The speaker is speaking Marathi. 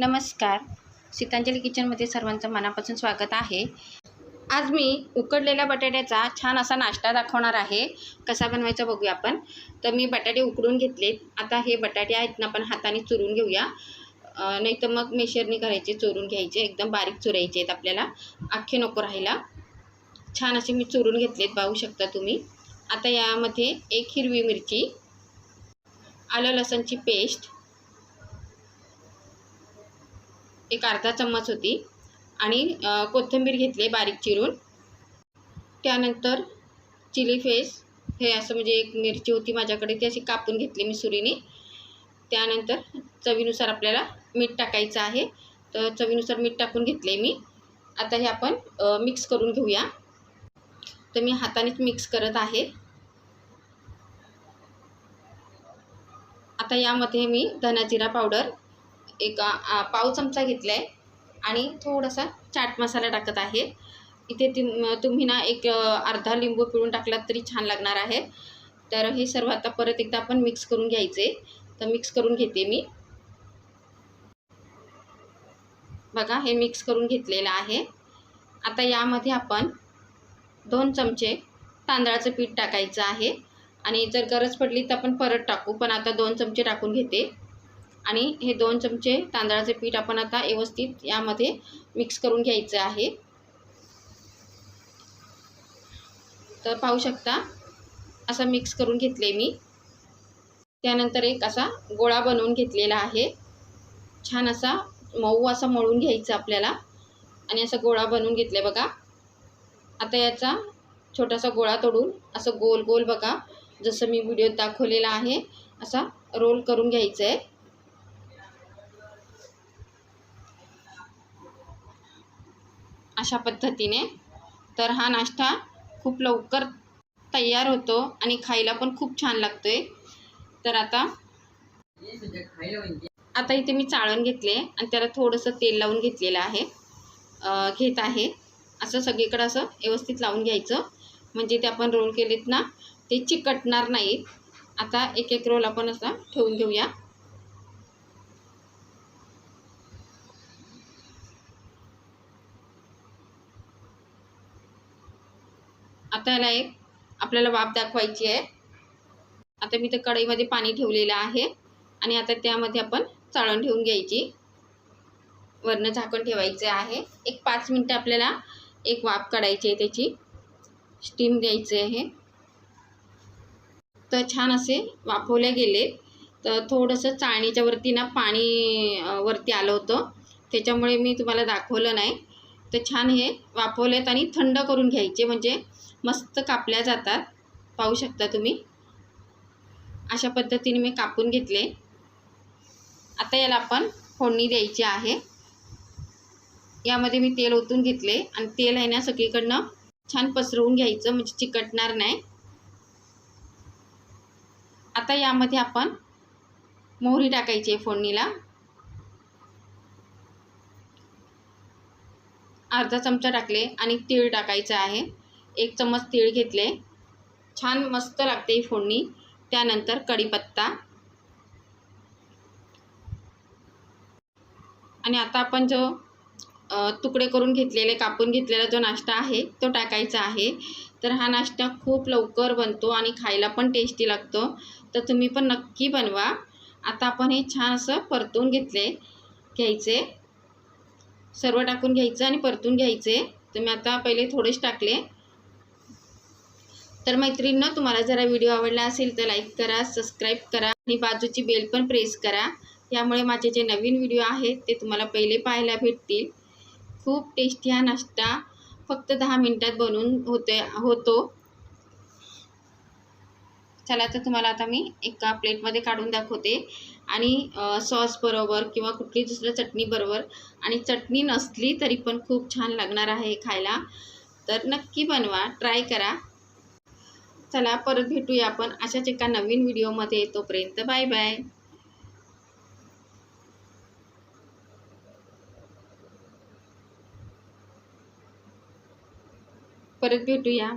नमस्कार. सीतांजली किचनमध्ये सर्वांचं मनापासून स्वागत आहे. आज मी उकडलेल्या बटाट्याचा छान असा नाश्ता दाखवणार आहे. कसा बनवायचा बघूया आपण. तर मी बटाटे उकडून घेतले आता हे बटाटे आहेत ना आपण हाताने चुरून घेऊया. नाही तर मग मेशरनी करायचे चोरून घ्यायचे. एकदम बारीक चुरायचे आहेत आपल्याला. अख्खे नको राहायला. छान असे मी चुरून घेतलेत पाहू शकता तुम्ही. आता यामध्ये एक हिरवी मिरची आलं लसणची पेस्ट एक अर्धा चम्मच होती. आणि कोथिंबीर घेतली बारीक चिरून. त्यानंतर चिली फेस हे असं म्हणजे एक मिरची होती माझ्याकडे ती अशी कापून घेतली मी सुरीने. त्यानंतर चवीनुसार आपल्याला मीठ टाकायचं आहे. तर चवीनुसार मीठ टाकून घेतले मी. आता हे आपण मिक्स करून घेऊया. तर मी हातानेच मिक्स करत आहे. आता यामध्ये मी धना जिरा पावडर एक पाव चमचा घेतला आहे आणि थोडासा चाट मसाला टाकत आहे. इथे तुम तुम्ही ना एक अर्धा लिंबू पिळून टाकलात तरी छान लागणार आहे. तर हे सर्व आता परत एकदा आपण मिक्स करून घ्यायचे. तर मिक्स करून घेते मी. बघा हे मिक्स करून घेतलेलं आहे. आता यामध्ये आपण दोन चमचे तांदळाचं पीठ टाकायचं आहे. आणि जर गरज पडली तर आपण परत टाकू पण आता दोन चमचे टाकून घेते. आणि हे दोन चमचे तांदळाचे पीठ आपण आता व्यवस्थित यामध्ये मिक्स करून घ्यायचं आहे. तर पाहू शकता असा मिक्स करून घेतले मी. त्यानंतर एक असा गोळा बनवून घेतलेला आहे. छान असा मऊ असा मळून घ्यायचा आपल्याला. आणि असा गोळा बनवून घेतले बघा. आता याचा छोटासा गोळा तोडून असं गोल गोल बघा. जसं मी व्हिडिओत दाखवलेला आहे असा रोल करून घ्यायचं आहे अशा पद्धतीने. तर हा नाश्ता खूप लवकर तयार होतो आणि खायला पण खूप छान लागतो आहे तर आता आता इथे मी चाळण घेतले आणि त्याला थोडंसं तेल लावून घेतलेलं आहे. घेत आहे. असं सगळीकडं असं व्यवस्थित लावून घ्यायचं. म्हणजे ते आपण रोल केलेत ना ते चिकटणार नाहीत. आता एक एक रोल आपण असं ठेवून घेऊया. आता याला एक आपल्याला वाफ दाखवायची आहे. आता मी तर कढईमध्ये पाणी ठेवलेलं आहे आणि आता त्यामध्ये आपण चाळण ठेवून घ्यायची. वरनं झाकण ठेवायचं आहे. एक पाच मिनटं आपल्याला एक वाफ काढायची आहे त्याची. स्टीम द्यायची आहे. तर छान असे वाफवले गेले. तर थोडंसं चाळणीच्या वरती ना पाणी वरती आलं होतं. त्याच्यामुळे मी तुम्हाला दाखवलं नाही. तर छान हे वाफवलेत आणि थंड करून घ्यायचे म्हणजे मस्त कापल्या जातात. पाहू शकता तुम्ही. अशा पद्धतीने मी कापून घेतले. आता याला आपण फोडणी द्यायची आहे. यामध्ये मी तेल ओतून घेतले आणि तेल आहे ना सगळीकडनं छान पसरवून घ्यायचं म्हणजे चिकटणार नाही. आता यामध्ये आपण मोहरी टाकायची आहे फोडणीला. अर्धा चमचा टाकले आणि तीळ टाकायचं आहे. एक चम्मच तीळ घेतले. छान मस्त लागते ही फोडणी. त्यानंतर कढीपत्ता. आणि आता आपण जो तुकडे करून घेतलेले कापून घेतलेला जो नाश्ता आहे तो टाकायचा आहे. तर हा नाश्ता खूप लवकर बनतो आणि खायला पण टेस्टी लागतो. तर तुम्ही पण नक्की बनवा. आता आपण हे छान असं परतून घेतले घ्यायचे. सर्व टाकून घ्यायचं आणि परतून घ्यायचे. तर मी आता पहिले थोडेच टाकले. तर मैत्रिणींना तुम्हाला जरा व्हिडिओ आवडला असेल तर लाईक करा सबस्क्राईब करा आणि बाजूची बेल पण प्रेस करा. यामुळे माझे जे नवीन व्हिडिओ आहेत ते तुम्हाला पहिले पाहायला भेटतील. खूप टेस्टी हा नाश्ता फक्त दहा मिनटात बनवून होते होतो. चला तर तुम्हाला आता मी एका प्लेटमध्ये काढून दाखवते. आणि सॉस बरोबर किंवा कुठली दुसऱ्या चटणीबरोबर आणि चटणी नसली तरी पण खूप छान लागणार आहे खायला. तर नक्की बनवा ट्राय करा. चला परत भेटूया आपण अशाच एका नवीन व्हिडिओमध्ये. तोपर्यंत बाय बाय. परत भेटूया.